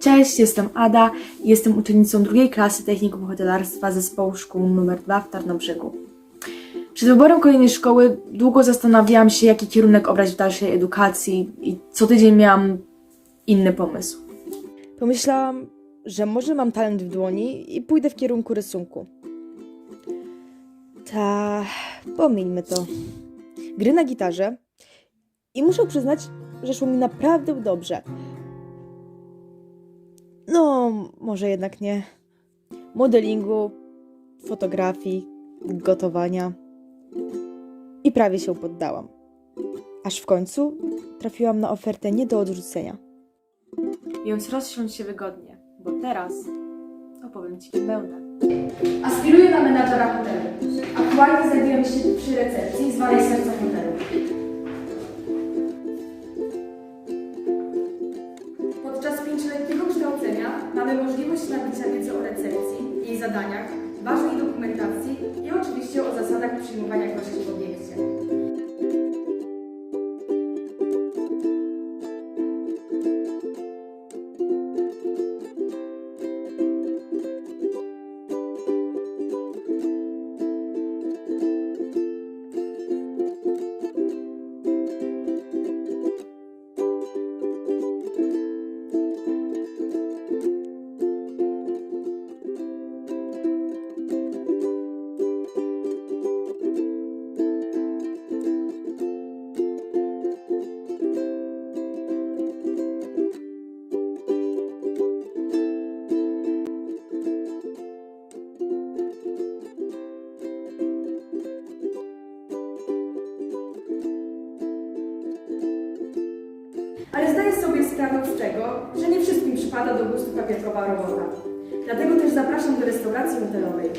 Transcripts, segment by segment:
Cześć, jestem Ada jestem uczennicą drugiej klasy Technikum Hotelarstwa Zespołu Szkół nr 2 w Tarnobrzegu. Przed wyborem kolejnej szkoły długo zastanawiałam się, jaki kierunek obrać w dalszej edukacji i co tydzień miałam inny pomysł. Pomyślałam, że może mam talent w dłoni i pójdę w kierunku rysunku. Ta, pomijmy to. Gry na gitarze i muszę przyznać, że szło mi naprawdę dobrze. No, może jednak nie. Modelingu, fotografii, gotowania. I prawie się poddałam. Aż w końcu trafiłam na ofertę nie do odrzucenia. Więc rozsiądź się wygodnie, bo teraz opowiem Ci kim będę. Aspiruję na menadżera hotelu. Aktualnie znajdujemy się przy recepcji zwanej sercem hotelu. Mamy możliwość nabycia wiedzy o recepcji, jej zadaniach, ważnej dokumentacji i oczywiście o zasadach przyjmowania gości Ale zdaję sobie sprawę z tego, że nie wszystkim przypada do gustu papierkowa robota. Dlatego też zapraszam do restauracji hotelowej.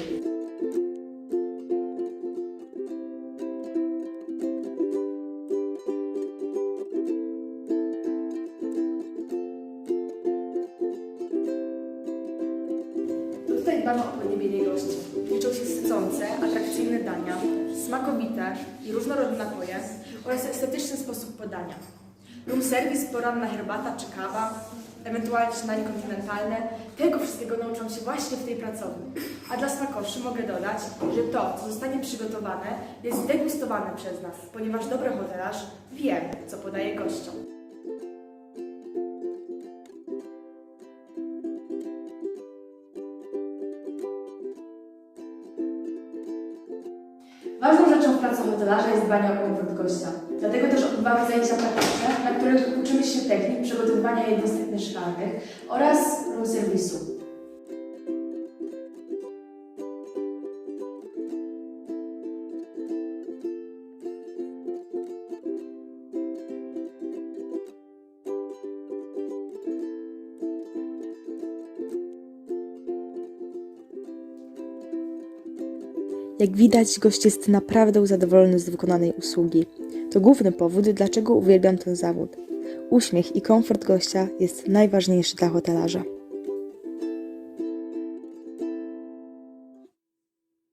Tutaj dbamy o podniebienie gości. Liczą się sycące, atrakcyjne dania, smakowite i różnorodne napoje oraz estetyczny sposób podania. Room service, poranna herbata czy kawa, ewentualnie śniadanie kontynentalne. Tego wszystkiego nauczą się właśnie w tej pracowni. A dla smakoszy mogę dodać, że to, co zostanie przygotowane, jest degustowane przez nas, ponieważ dobry hotelarz wie, co podaje gościom. Ważną rzeczą w pracy hotelarza jest dbanie o komfort gościa. Dlatego też odbywamy zajęcia praktyczne, na których uczymy się technik przygotowywania jednostek mieszkalnych oraz room serwisu. Jak widać, gość jest naprawdę zadowolony z wykonanej usługi. To główny powód, dlaczego uwielbiam ten zawód. Uśmiech i komfort gościa jest najważniejszy dla hotelarza.